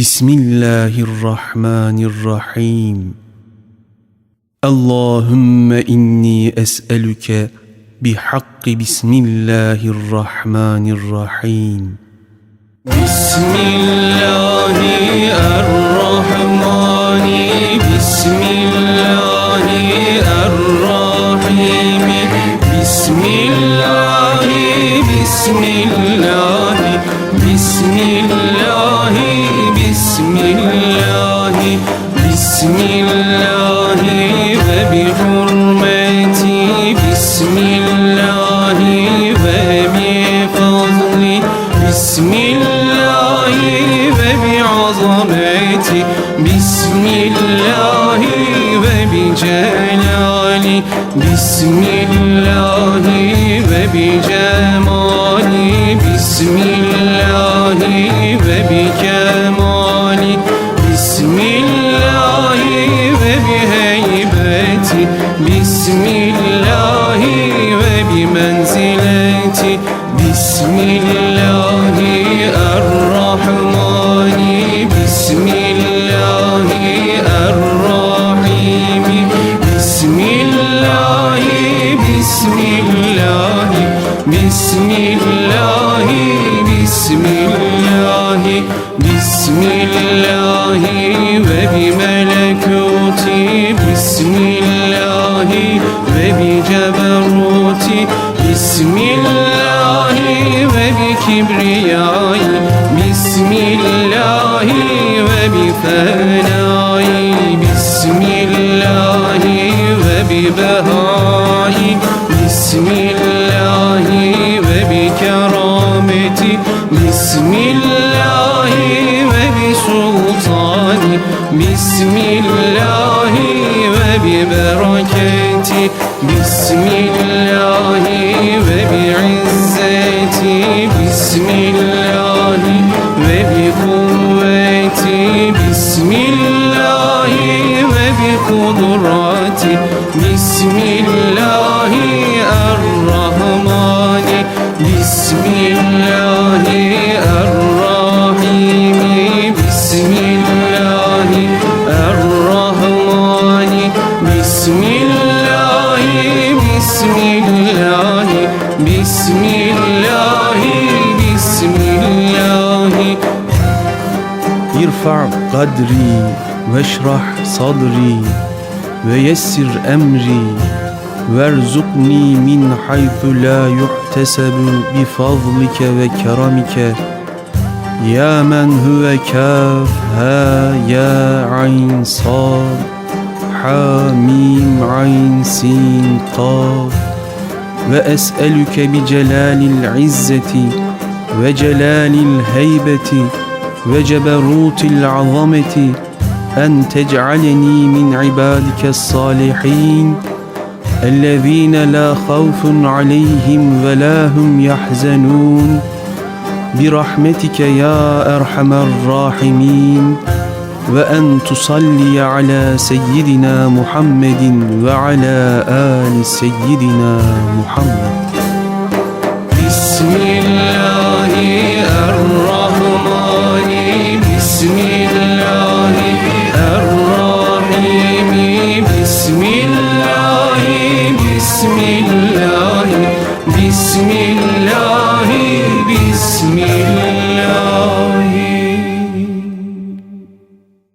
بسم الله الرحمن الرحيم. اللهم إني أسألك بحق بسم الله الرحمن الرحيم. بسم الله الرحمن بسم Bismillahi ve bi azameti Bismillahi ve bi celali Bismillahi ve bi cemali Bismillahi ve bi kerali Bismillahi Bismillahi Bismillahi ve bi melekuti. Bismillahi ve bi ceberuti Bismillahi ve bi kibriyayı Bismillahi ve bi fenayı Bismillahi ve bi beha. Bismillahi ve bi bereketi. Bismillahi ve bi izzeti. Bismillahi ve bi kuvveti. Bismillahi ve bi kudrati Bismillahi Errahmani. Bismillahi Errahmani. Bismillahi, Bismillahi, Bismillahi, Bismillahi İrfa' kadri, veşrah sadri, ve yessir emri, verzukni min haythu la yuhtesebu bi fazlike ve keramike. Ya men huve kaf ha ya ayn sad. حاميم عين سين قاف. وأسألك بجلال العزة وجلال الهيبة وجبروت العظمة أن تجعلني من عبادك الصالحين الذين لا خوف عليهم ولا هم يحزنون. برحمتك يا أرحم الراحمين. وأن تصلي على سيدنا محمد وعلى آل سيدنا محمد. بسم الله الرحمن بسم الله الرحيم بسم الله بسم الله بسم الله